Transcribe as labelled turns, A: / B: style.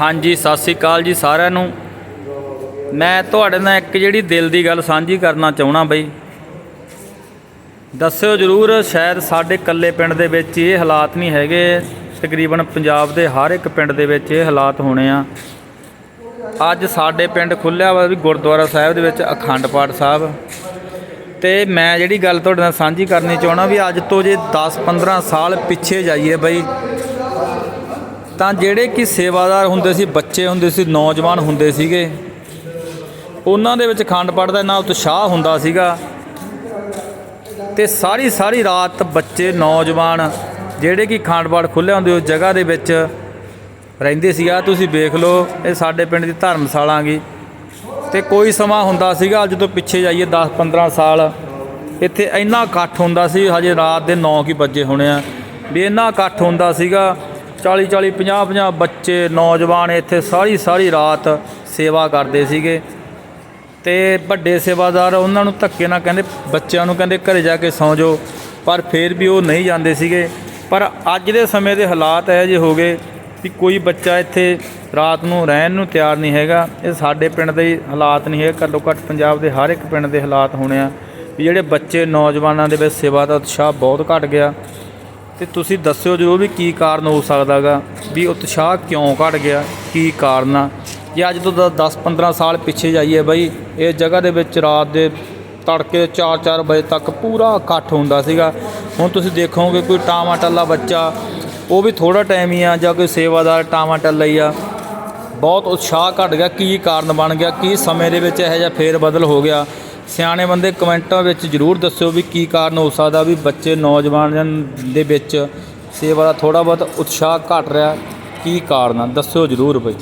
A: ਹਾਂਜੀ, ਸਤਿ ਸ੍ਰੀ ਅਕਾਲ ਜੀ ਸਾਰਿਆਂ ਨੂੰ। ਮੈਂ ਤੁਹਾਡੇ ਨਾਲ ਇੱਕ ਜਿਹੜੀ ਦਿਲ ਦੀ ਗੱਲ ਸਾਂਝੀ ਕਰਨਾ ਚਾਹਣਾ ਬਈ। ਦੱਸਿਓ ਜਰੂਰ, ਸ਼ਾਇਦ ਸਾਡੇ ਕੱਲੇ ਪਿੰਡ ਦੇ ਵਿੱਚ ਇਹ ਹਾਲਾਤ ਨਹੀਂ ਹੈਗੇ। ਤਕਰੀਬਨ ਪੰਜਾਬ ਦੇ ਹਰ ਇੱਕ ਪਿੰਡ ਦੇ ਵਿੱਚ ਇਹ ਹਾਲਾਤ ਹੋਣੇ ਆ। ਅੱਜ ਸਾਡੇ ਪਿੰਡ ਖੁੱਲਿਆ ਵਾ ਵੀ ਗੁਰਦੁਆਰਾ ਸਾਹਿਬ ਦੇ ਵਿੱਚ ਅਖੰਡ ਪਾਠ ਸਾਹਿਬ। ਤੇ ਮੈਂ ਜਿਹੜੀ ਗੱਲ ਤੁਹਾਡੇ ਨਾਲ ਸਾਂਝੀ ਕਰਨੀ ਚਾਹਣਾ ਵੀ ਅੱਜ ਤੋਂ ਜੇ 10-15 ਸਾਲ ਪਿੱਛੇ ਜਾਈਏ ਬਈ ਤਾਂ ਜਿਹੜੇ ਕਿ ਸੇਵਾਦਾਰ ਹੁੰਦੇ ਸੀ, ਬੱਚੇ ਹੁੰਦੇ ਸੀ, ਨੌਜਵਾਨ ਹੁੰਦੇ ਸੀਗੇ, ਉਹਨਾਂ ਦੇ ਵਿੱਚ ਖੰਡ ਪਾਠ ਦਾ ਇੰਨਾ ਉਤਸ਼ਾਹ ਹੁੰਦਾ ਸੀਗਾ। ਤੇ ਸਾਰੀ ਸਾਰੀ ਰਾਤ ਬੱਚੇ, ਨੌਜਵਾਨ ਜਿਹੜੇ ਕਿ ਖੰਡ ਪਾਠ ਖੁੱਲੇ ਹੁੰਦੇ, ਉਸ ਜਗ੍ਹਾ ਦੇ ਵਿੱਚ ਰਹਿੰਦੇ ਸੀਗਾ। ਤੁਸੀਂ ਵੇਖ ਲਓ, ਇਹ ਸਾਡੇ ਪਿੰਡ ਦੀ ਧਰਮਸ਼ਾਲਾ ਗਈ ਤੇ ਕੋਈ ਸਮਾਂ ਹੁੰਦਾ ਸੀਗਾ, ਅੱਜ ਤੋਂ ਪਿੱਛੇ ਜਾਈਏ 10-15 ਸਾਲ, ਇੱਥੇ ਇੰਨਾ ਇਕੱਠ ਹੁੰਦਾ ਸੀ, ਹਜੇ ਰਾਤ ਦੇ 9 ਕੀ ਵੱਜੇ ਹੋਣੇ ਆ, ਵੀ ਇੰਨਾ ਇਕੱਠ ਹੁੰਦਾ ਸੀਗਾ। 40 40 50 50 ਬੱਚੇ, ਨੌਜਵਾਨ ਇੱਥੇ ਸਾਰੀ ਸਾਰੀ ਰਾਤ ਸੇਵਾ ਕਰਦੇ ਸੀਗੇ। ਤੇ ਵੱਡੇ ਸੇਵਾਦਾਰ ਉਹਨਾਂ ਨੂੰ ਧੱਕੇ ਨਾਲ ਕਹਿੰਦੇ, ਬੱਚਿਆਂ ਨੂੰ ਕਹਿੰਦੇ ਘਰੇ ਜਾ ਕੇ ਸੌਂ ਜਾਓ, ਪਰ ਫਿਰ ਵੀ ਉਹ ਨਹੀਂ ਜਾਂਦੇ ਸੀਗੇ। ਪਰ ਅੱਜ ਦੇ ਸਮੇਂ ਦੇ ਹਾਲਾਤ ਇਹੋ ਜਿਹੇ ਹੋ ਗਏ ਵੀ ਕੋਈ ਬੱਚਾ ਇੱਥੇ ਰਾਤ ਨੂੰ ਰਹਿਣ ਨੂੰ ਤਿਆਰ ਨਹੀਂ ਹੈਗਾ। ਇਹ ਸਾਡੇ ਪਿੰਡ ਦੇ ਹਾਲਾਤ ਨਹੀਂ ਹੈ ਘੱਟੋ ਘੱਟ ਪੰਜਾਬ ਦੇ ਹਰ ਇੱਕ ਪਿੰਡ ਦੇ ਹਾਲਾਤ ਹੋਣੇ ਆ ਵੀ ਜਿਹੜੇ ਬੱਚੇ, ਨੌਜਵਾਨਾਂ ਦੇ ਵਿੱਚ ਸੇਵਾ ਦਾ ਉਤਸ਼ਾਹ ਬਹੁਤ ਘਟ ਗਿਆ। ਤੇ ਤੁਸੀਂ ਦੱਸਿਓ ਜਰੂਰ ਵੀ ਕੀ ਕਾਰਨ ਹੋ ਸਕਦਾਗਾ, ਵੀ ਉਤਸ਼ਾਹ ਕਿਉਂ ਘਟ ਗਿਆ, ਕੀ ਕਾਰਨ ਆ? ਜੇ ਅੱਜ ਤੋਂ 10-15 ਸਾਲ ਪਿੱਛੇ ਜਾਈਏ ਬਈ, ਇਹ ਜਗ੍ਹਾ ਦੇ ਵਿੱਚ ਰਾਤ ਦੇ ਤੜਕੇ 4-4 ਵਜੇ ਤੱਕ ਪੂਰਾ ਇਕੱਠ ਹੁੰਦਾ ਸੀਗਾ। ਹੁਣ ਤੁਸੀਂ ਦੇਖੋਗੇ ਕੋਈ ਟਾਮਾ ਟੱਲਾ ਬੱਚਾ, ਉਹ ਵੀ ਥੋੜਾ ਟਾਈਮ ਹੀ ਆ, ਜਾਂ ਕੋਈ ਸੇਵਾਦਾਰ ਟਾਮਾ ਟੱਲਾ ਹੀ ਆ। ਬਹੁਤ ਉਤਸ਼ਾਹ ਘਟ ਗਿਆ, ਕੀ ਕਾਰਨ ਬਣ ਗਿਆ, ਕੀ ਸਮੇਂ ਦੇ ਵਿੱਚ ਇਹੋ ਜਿਹਾ ਫੇਰ ਬਦਲ ਹੋ ਗਿਆ। ਸਿਆਣੇ ਬੰਦੇ ਕਮੈਂਟਾਂ ਵਿੱਚ ਜਰੂਰ ਦੱਸਿਓ ਵੀ ਕੀ ਕਾਰਨ ਹੋ ਸਕਦਾ ਵੀ ਬੱਚੇ ਨੌਜਵਾਨਾਂ ਦੇ ਵਿੱਚ ਸੇਵਾ ਦਾ ਥੋੜਾ ਬਹੁਤ ਉਤਸ਼ਾਹ ਘਟ ਰਿਹਾ। ਕੀ ਕਾਰਨ ਆ? ਦੱਸਿਓ ਜਰੂਰ ਬਈ।